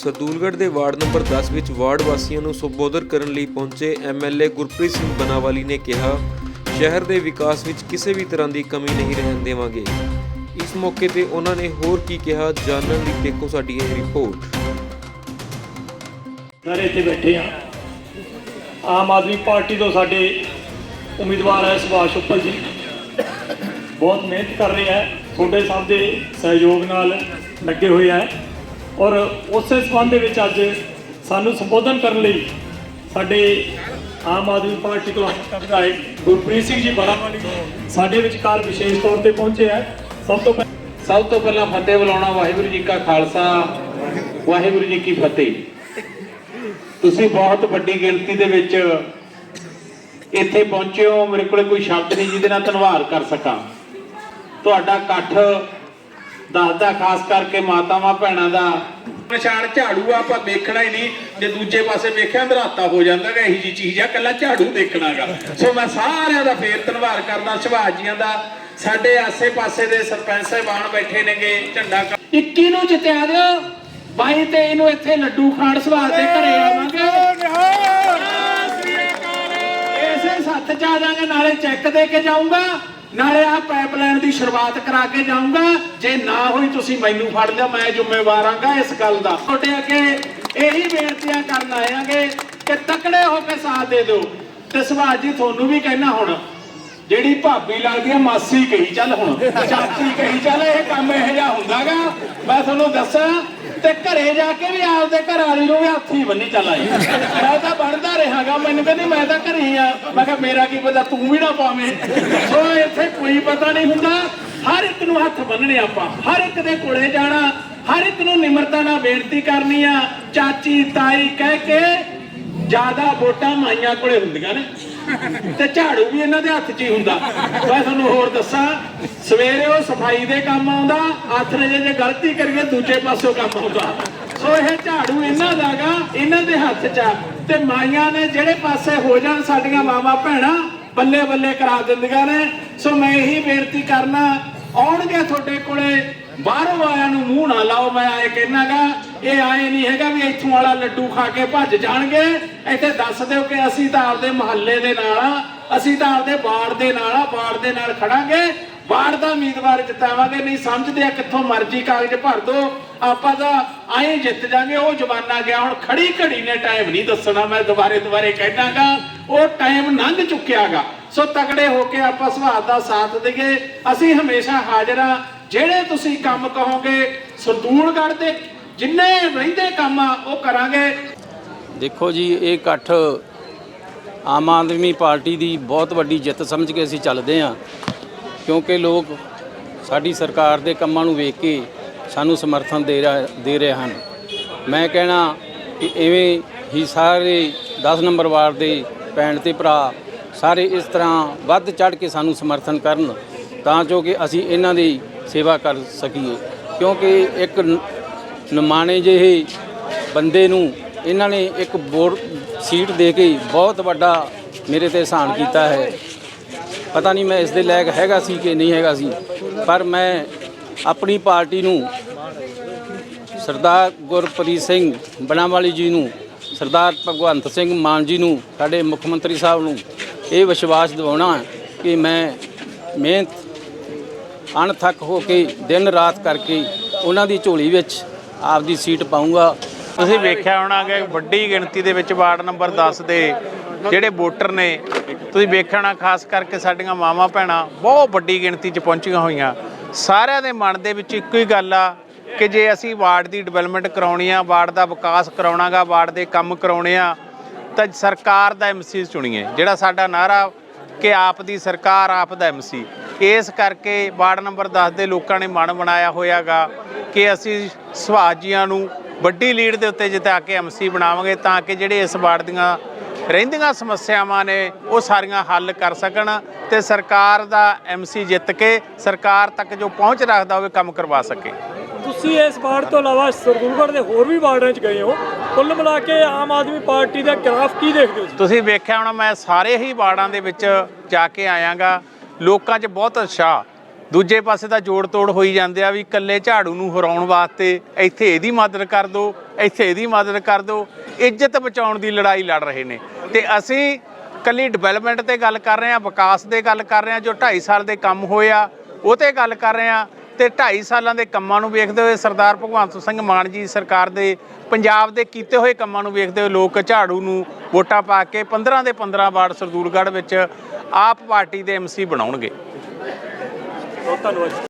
ਸਦੂਲਗੜ੍ਹ ਦੇ ward number 10 ਵਿੱਚ ward ਵਾਸੀਆਂ ਨੂੰ ਸੰਬੋਧਨ ਕਰਨ ਲਈ ਪਹੁੰਚੇ ਐਮਐਲਏ ਗੁਰਪ੍ਰੀਤ ਸਿੰਘ ਬਨਾਵਾਲੀ ਨੇ ਕਿਹਾ, ਸ਼ਹਿਰ ਦੇ ਵਿਕਾਸ ਵਿੱਚ ਕਿਸੇ ਵੀ ਤਰ੍ਹਾਂ ਦੀ ਕਮੀ ਨਹੀਂ ਰਹਿਣ ਦੇਵਾਂਗੇ। ਇਸ ਮੌਕੇ ਤੇ ਉਹਨਾਂ ਨੇ ਹੋਰ ਕੀ ਕਿਹਾ, ਜਾਣਨ ਲਈ ਦੇਖੋ ਸਾਡੀ ਇਹ ਰਿਪੋਰਟ। ਸਾਰੇ ਇੱਥੇ ਬੈਠੇ ਆ ਆਮ ਆਦਮੀ ਪਾਰਟੀ ਤੋਂ ਸਾਡੇ ਉਮੀਦਵਾਰ ਹੈ ਸੁਭਾਸ਼ ਉੱਪਲ ਜੀ। ਬਹੁਤ ਮਿਹਨਤ ਕਰ ਰਹੇ ਹੈ। ਤੁਹਾਡੇ ਸਭ ਦੇ ਸਹਿਯੋਗ ਨਾਲ ਲੱਗੇ ਹੋਏ ਹੈ। ਔਰ ਉਸੇ ਸੰਬੰਧ ਦੇ ਵਿੱਚ ਅੱਜ ਸਾਨੂੰ ਸੰਬੋਧਨ ਕਰਨ ਲਈ ਸਾਡੇ ਆਮ ਆਦਮੀ ਪਾਰਟੀ ਤੋਂ ਵਿਧਾਇਕ ਗੁਰਪ੍ਰੀਤ ਸਿੰਘ ਜੀ ਬੜਾਵਾਲੀ ਸਾਡੇ ਵਿਚਕਾਰ ਵਿਸ਼ੇਸ਼ ਤੌਰ ਤੇ ਪਹੁੰਚੇ ਹੈ ਸਭ ਤੋਂ ਪਹਿਲਾਂ ਸਭ ਤੋਂ ਪਹਿਲਾਂ ਫਤਿਹ ਬੁਲਾਉਣਾ, ਵਾਹਿਗੁਰੂ ਜੀ ਕਾ ਖਾਲਸਾ, ਵਾਹਿਗੁਰੂ ਜੀ ਕੀ ਫਤਿਹ। ਤੁਸੀਂ ਬਹੁਤ ਵੱਡੀ ਗਿਣਤੀ ਦੇ ਵਿੱਚ ਇੱਥੇ ਪਹੁੰਚੇ ਹੋ, ਮੇਰੇ ਕੋਲੇ ਕੋਈ ਸ਼ਬਦ ਨਹੀਂ ਜਿਹਦੇ ਨਾਲ ਧੰਨਵਾਦ ਕਰ ਸਕਾਂ। ਤੁਹਾਡਾ ਇਕੱਠ ਦੱਸਦਾ ਖਾਸ ਕਰਕੇ ਮਾਤਾਵਾਂ ਭੈਣਾਂ ਦਾ। ਨਿਸ਼ਾਨ ਝਾੜੂ ਆ ਆਪਾਂ ਦੇਖਣਾ ਹੀ ਨਹੀਂ। ਜੇ ਦੂਜੇ ਪਾਸੇ ਵੇਖਿਆ ਅੰਧਰਾਤਾ ਹੋ ਜਾਂਦਾਗਾ ਇਹੀ ਜੀ ਚੀਜ਼ ਆ ਕੱਲਾ ਝਾੜੂ ਦੇਖਣਾਗਾ। ਸੋ ਮੈਂ ਸਾਰਿਆਂ ਦਾ ਫੇਰ ਧੰਨਵਾਦ ਕਰਦਾ ਸੁਭਾਜੀਆਂ ਦਾ। ਸਾਡੇ ਆਸੇ-ਪਾਸੇ ਦੇ ਸਰਪੰਚ ਸਾਹਿਬਾਨ ਬੈਠੇ ਨੇਗੇ ਝੰਡਾ ਕ- 21 ਨੂੰ ਜਿੱਤਿਆ ਦਿਓ 22 ਤੇ ਇਹਨੂੰ ਇੱਥੇ ਲੱਡੂ ਖਾਣ ਸਵਾਦ ਦੇ ਘਰੇ ਆਵਾਂਗੇ। ਇਸੇ ਸੱਤ ਚ ਆ ਜਾਾਂਗੇ ਨਾਲੇ ਚੈੱਕ ਦੇ ਕੇ ਜਾਊਂਗਾ। ਨਾਲੇ ਆ ਪਾਈਪਲਾਈਨ ਦੀ ਸ਼ੁਰੂਆਤ ਕਰਾ ਕੇ ਜਾਊਂਗਾ। ਜੇ ਨਾ ਹੋਈ ਤੁਸੀਂ ਮੈਨੂੰ ਫੜ ਲਿਓ ਮੈਂ ਜ਼ਿੰਮੇਵਾਰ ਆਂਗਾ ਇਸ ਗੱਲ ਦਾ। ਤੁਹਾਡੇ ਅੱਗੇ ਇਹੀ ਬੇਨਤੀਆਂ ਕਰਨ ਆਇਆਂਗੇ ਕਿ ਤਕੜੇ ਹੋ ਕੇ ਸਾਥ ਦੇ ਦਿਓ। ਤੇ ਸੁਭਾਸ਼ ਜੀ, ਤੁਹਾਨੂੰ ਵੀ ਕਹਿਣਾ ਹੁਣ, ਜਿਹੜੀ ਭਾਬੀ ਲੱਗਦੀ ਆ, ਮਾਸੀ ਕਹੀ ਚੱਲ ਹੁਣ, ਚਾਚੀ ਕਹੀ ਚੱਲ, ਇਹ ਕੰਮ ਇਹੋ ਜਿਹਾ ਹੁੰਦਾਗਾ ਮੈਂ ਤੁਹਾਨੂੰ ਦੱਸਾਂ, ਤੇ ਘਰੇ ਜਾ ਕੇ ਵੀ ਆਪਦੇ ਘਰ ਵਾਲੀ ਨੂੰ ਵੀ ਹੱਥੀ ਬੰਨੀ ਚੱਲ ਆਈ। ਮੈਂ ਤਾਂ ਬਣਦਾ ਰਹਾਗਾ ਮੈਨੂੰ ਕਹਿੰਦੀ ਮੈਂ ਤਾਂ ਘਰੇ ਹੀ ਆ। ਮੈਂ ਕਿਹਾ, ਮੇਰਾ ਕੀ ਪਤਾ, ਤੂੰ ਵੀ ਨਾ ਪਾਵੇਂ। ਸੋ ਪਤਾ ਨਹੀਂ ਹੁੰਦਾ। ਹਰ ਇੱਕ ਨੂੰ ਹੱਥ ਬੰਨਣੇ ਆਪਾਂ। ਹਰ ਇੱਕ ਦੇ ਕੋਲੇ ਜਾਣਾ। ਹਰ ਇੱਕ ਨੂੰ ਨਿਮਰਤਾ ਨਾਲ ਬੇਨਤੀ ਕਰਨੀ ਆ। ਚਾਚੀ, ਤਾਈ ਕਹਿ ਕੇ ਜ਼ਿਆਦਾ ਵੋਟਾਂ ਮਾਈਆਂ ਕੋਲੇ ਹੁੰਦੀਆਂ ਨੇ। ਤੇ ਝਾੜੂ ਵੀ ਇਹਨਾਂ ਦੇ ਹੱਥ 'ਚ ਹੀ ਹੁੰਦਾ। ਮੈਂ ਤੁਹਾਨੂੰ ਹੋਰ ਦੱਸਾਂ, ਸਵੇਰੇ ਉਹ ਸਫ਼ਾਈ ਦੇ ਕੰਮ ਆਉਂਦਾ, ਆਥਰੇ ਜੇ ਜੇ ਗਲਤੀ ਕਰੀਏ, ਦੂਜੇ ਪਾਸੋਂ ਕੰਮ ਆਉਂਦਾ। ਸੋ ਇਹ ਝਾੜੂ ਇਹਨਾਂ ਦਾਗਾ ਇਹਨਾਂ ਦੇ ਹੱਥ 'ਚ ਆ। ਤੇ ਮਾਈਆਂ ਨੇ ਜਿਹੜੇ ਪਾਸੇ ਹੋ ਜਾਣ ਸਾਡੀਆਂ ਮਾਵਾਂ ਭੈਣਾਂ ਬੱਲੇ ਬੱਲੇ ਕਰਾ ਦਿੰਦੀਆਂ ਨੇ। ਸੋ ਮੈਂ ਇਹੀ ਬੇਨਤੀ ਕਰਨਾ, ਆਉਣਗੇ ਤੁਹਾਡੇ ਕੋਲੇ, ਬਾਹਰੋਂ ਆਇਆਂ ਨੂੰ ਮੂੰਹ ਨਾ ਲਾਓ, ਮੈਂ ਆਏ ਕਹਿਣਾਗਾ ਇਹ ਆਏ ਨਹੀਂ ਹੈਗਾ ਵੀ ਇੱਥੋਂ ਵਾਲਾ ਲੱਡੂ ਖਾ ਕੇ ਭੱਜ ਜਾਣਗੇ, ਇੱਥੇ ਦੱਸ ਦਿਓ ਕਿ ਅਸੀਂ ਤਾਂ ਆਪਦੇ ਮੁਹੱਲੇ ਦੇ ਨਾਲ ਆ, ਅਸੀਂ ਤਾਂ ਆਪਦੇ ਬਾੜ ਦੇ ਨਾਲ ਆ ਬਾੜ ਦੇ ਨਾਲ ਖੜਾਂਗੇ ਬਾੜ ਦਾ ਉਮੀਦਵਾਰ ਜਿਤਾਵਾਂਗੇ, ਨਹੀਂ ਸਮਝਦੇ ਆ ਕਿੱਥੋਂ ਮਰਜ਼ੀ ਕਾਗਜ਼ ਭਰ ਦੋ, ਆਪਾਂ ਤਾਂ ਆਏ ਜਿੱਤ ਜਾਾਂਗੇ, ਉਹ ਜਵਾਨਾ ਗਿਆ, ਹੁਣ ਖੜੀ ਘੜੀ ਨੇ ਟਾਈਮ ਨਹੀਂ ਦੱਸਣਾ, ਮੈਂ ਦੁਬਾਰੇ ਦੁਬਾਰੇ ਕਹਿਣਾਗਾ ਉਹ ਟਾਈਮ ਲੰਘ ਚੁੱਕਿਆਗਾ ਸੋ ਤਕੜੇ ਹੋ ਕੇ ਆਪਾਂ ਸੁਭਾਅ ਦਾ ਸਾਥ ਦਈਏ। ਅਸੀਂ ਹਮੇਸ਼ਾ ਹਾਜ਼ਰ ਆ ਜਿਹੜੇ ਤੁਸੀਂ ਕੰਮ ਕਹੋਗੇ ਸਰਦੂਲਗੜ੍ਹ ਦੇ ਜਿੰਨੇ ਰਹਿੰਦੇ ਕੰਮ ਆ, ਉਹ ਕਰਾਂਗੇ। ਦੇਖੋ ਜੀ, ਇਹ ਇਕੱਠ ਆਮ ਆਦਮੀ ਪਾਰਟੀ ਦੀ ਬਹੁਤ ਵੱਡੀ ਜਿੱਤ ਸਮਝ ਕੇ ਅਸੀਂ ਚੱਲਦੇ ਹਾਂ। ਕਿਉਂਕਿ ਲੋਕ ਸਾਡੀ ਸਰਕਾਰ ਦੇ ਕੰਮਾਂ ਨੂੰ ਵੇਖ ਕੇ ਸਾਨੂੰ ਸਮਰਥਨ ਦੇ ਰਿਹਾ ਦੇ ਰਹੇ ਹਨ। ਮੈਂ ਕਹਿਣਾ ਕਿ ਐਵੇਂ ਹੀ ਸਾਰੇ 10 ਨੰਬਰ ਵਾਰਡ ਦੇ ਭੈਣ ਤੇ ਭਰਾ ਸਾਰੇ ਇਸ ਤਰ੍ਹਾਂ ਵੱਧ ਚੜ ਕੇ ਸਾਨੂੰ ਸਮਰਥਨ ਕਰਨ ਤਾਂ ਜੋ ਕਿ ਅਸੀਂ ਇਹਨਾਂ ਦੀ ਸੇਵਾ ਕਰ ਸਕੀਏ। ਕਿਉਂਕਿ ਇੱਕ ਨ- ਨਿਮਾਣੇ ਜਿਹੇ ਬੰਦੇ ਨੂੰ ਇਹਨਾਂ ਨੇ ਇੱਕ ਵੋਟ ਸੀਟ ਦੇ ਕੇ ਬਹੁਤ ਵੱਡਾ ਮੇਰੇ ਤੇ ਇਹਸਾਨ ਕੀਤਾ ਹੈ। ਪਤਾ ਨਹੀਂ ਮੈਂ ਇਸ ਦੇ ਲਾਇਕ ਹੈਗਾ ਸੀ ਕਿ ਨਹੀਂ ਹੈਗਾ ਸੀ, ਪਰ ਮੈਂ ਆਪਣੀ ਪਾਰਟੀ ਨੂੰ ਸਰਦਾਰ ਗੁਰਪ੍ਰੀਤ ਸਿੰਘ ਬਣਾਵਾਲੀ ਜੀ ਨੂੰ, ਸਰਦਾਰ ਭਗਵੰਤ ਸਿੰਘ ਮਾਨ ਜੀ ਨੂੰ, ਸਾਡੇ ਮੁੱਖ ਮੰਤਰੀ ਸਾਹਿਬ ਨੂੰ ਇਹ ਵਿਸ਼ਵਾਸ ਦਿਵਾਉਣਾ ਕਿ ਮੈਂ ਮਿਹਨਤ, ਅਣਥੱਕ ਹੋ ਕੇ ਦਿਨ ਰਾਤ ਕਰਕੇ ਉਹਨਾਂ ਦੀ ਝੋਲੀ ਵਿੱਚ ਆਪਦੀ ਸੀਟ ਪਾਉਂਗਾ ਤੁਸੀਂ ਵੇਖਿਆ ਹੋਣਾ ਕਿ ਵੱਡੀ ਗਿਣਤੀ ਦੇ ਵਿੱਚ ਵਾਰਡ ਨੰਬਰ 10 ਦੇ ਜਿਹੜੇ ਵੋਟਰ ਨੇ, ਤੁਸੀਂ ਵੇਖਿਆ ਹੋਣਾ ਖਾਸ ਕਰਕੇ ਸਾਡੀਆਂ ਮਾਵਾਂ ਭੈਣਾਂ ਬਹੁਤ ਵੱਡੀ ਗਿਣਤੀ 'ਚ ਪਹੁੰਚੀਆਂ ਹੋਈਆਂ। ਸਾਰਿਆਂ ਦੇ ਮਨ ਦੇ ਵਿੱਚ ਇੱਕੋ ਹੀ ਗੱਲ ਆ ਕਿ ਜੇ ਅਸੀਂ ਵਾਰਡ ਦੀ ਡਿਵੈਲਪਮੈਂਟ ਕਰਾਉਣੀ ਆ, ਵਾਰਡ ਦਾ ਵਿਕਾਸ ਕਰਾਉਣਾਗਾ, ਵਾਰਡ ਦੇ ਕੰਮ ਕਰਾਉਣੇ ਆ ਤਾਂ ਸਰਕਾਰ ਦਾ ਐਮਸੀ ਚੁਣੀਏ, ਜਿਹੜਾ ਸਾਡਾ ਨਾਰਾ ਕਿ ਆਪ ਦੀ ਸਰਕਾਰ ਆਪ ਦਾ ਐਮਸੀ ਇਸ ਕਰਕੇ ਵਾਰਡ ਨੰਬਰ 10 ਦੇ ਲੋਕਾਂ ਨੇ ਮਨ ਬਣਾਇਆ ਹੋਇਆਗਾ ਕਿ ਅਸੀਂ ਸੁਭਾਜੀਆਂ ਨੂੰ ਵੱਡੀ ਲੀਡ ਦੇ ਉੱਤੇ ਜਿਤਾ ਕੇ ਐਮਸੀ ਬਣਾਵਾਂਗੇ ਤਾਂ ਕਿ ਜਿਹੜੇ ਇਸ ਵਾਰਡ ਦੀਆਂ ਰਹਿੰਦੀਆਂ ਸਮੱਸਿਆਵਾਂ ਨੇ ਉਹ ਸਾਰੀਆਂ ਹੱਲ ਕਰ ਸਕਣ ਤੇ ਸਰਕਾਰ ਦਾ ਐਮਸੀ ਜਿੱਤ ਕੇ ਸਰਕਾਰ ਤੱਕ ਜੋ ਪਹੁੰਚ ਰੱਖਦਾ ਹੋਵੇ ਕੰਮ ਕਰਵਾ ਸਕੇ। ਤੁਸੀਂ ਇਸ ਵਾਰਡ ਤੋਂ ਇਲਾਵਾ ਸਰਦੂਲਗੜ੍ਹ ਦੇ ਹੋਰ ਵੀ ਵਾਰਡਾਂ 'ਚ ਗਏ ਹੋ। ਕੁੱਲ ਮਿਲਾ ਕੇ ਆਮ ਆਦਮੀ ਪਾਰਟੀ ਦਾ ਗ੍ਰਾਫ ਕੀ ਦੇਖਦੇ ਹੋ ਜੀ? ਤੁਸੀਂ ਵੇਖਿਆ ਹੋਣਾ, ਮੈਂ ਸਾਰੇ ਹੀ ਵਾਰਡਾਂ ਦੇ ਵਿੱਚ ਜਾ ਕੇ ਆਇਆਗਾ। ਲੋਕਾਂ 'ਚ ਬਹੁਤ ਉਤਸ਼ਾਹ। ਦੂਜੇ ਪਾਸੇ ਤਾਂ ਜੋੜ ਤੋੜ ਹੋਈ ਜਾਂਦੇ ਆ ਵੀ ਇਕੱਲੇ ਝਾੜੂ ਨੂੰ ਹਰਾਉਣ ਵਾਸਤੇ ਇੱਥੇ ਇਹਦੀ ਮਦਦ ਕਰ ਦਿਓ ਇੱਥੇ ਇਹਦੀ ਮਦਦ ਕਰ ਦਿਓ ਇੱਜ਼ਤ ਬਚਾਉਣ ਦੀ ਲੜਾਈ ਲੜ ਰਹੇ ਨੇ। ਤੇ ਅਸੀਂ ਕੱਲੀ ਡਿਵੈਲਪਮੈਂਟ ਤੇ ਗੱਲ ਕਰ ਰਹੇ ਹਾਂ, ਵਿਕਾਸ ਦੇ ਗੱਲ ਕਰ ਰਹੇ ਹਾਂ, ਜੋ 2.5 ਸਾਲ ਦੇ ਕੰਮ ਹੋਏ ਆ, ਉਹ ਤੇ ਗੱਲ ਕਰ ਰਹੇ ਹਾਂ। ਤੇ 2.5 ਸਾਲਾਂ ਦੇ ਕੰਮਾਂ ਨੂੰ ਵੇਖਦੇ ਹੋਏ ਸਰਦਾਰ ਭਗਵੰਤ ਸਿੰਘ ਮਾਨ ਜੀ ਸਰਕਾਰ ਦੇ ਪੰਜਾਬ ਦੇ ਕੀਤੇ ਹੋਏ ਕੰਮਾਂ ਨੂੰ ਵੇਖਦੇ ਹੋਏ ਲੋਕ ਝਾੜੂ ਨੂੰ ਵੋਟਾਂ ਪਾ ਕੇ 15 ਦੇ 15 ਵਾਰਡ ਸਰਦੂਲਗੜ੍ਹ ਵਿੱਚ ਆਪ ਪਾਰਟੀ ਦੇ ਐਮਸੀ ਬਣਾਉਣਗੇ। ਬਹੁਤ ਧੰਨਵਾਦ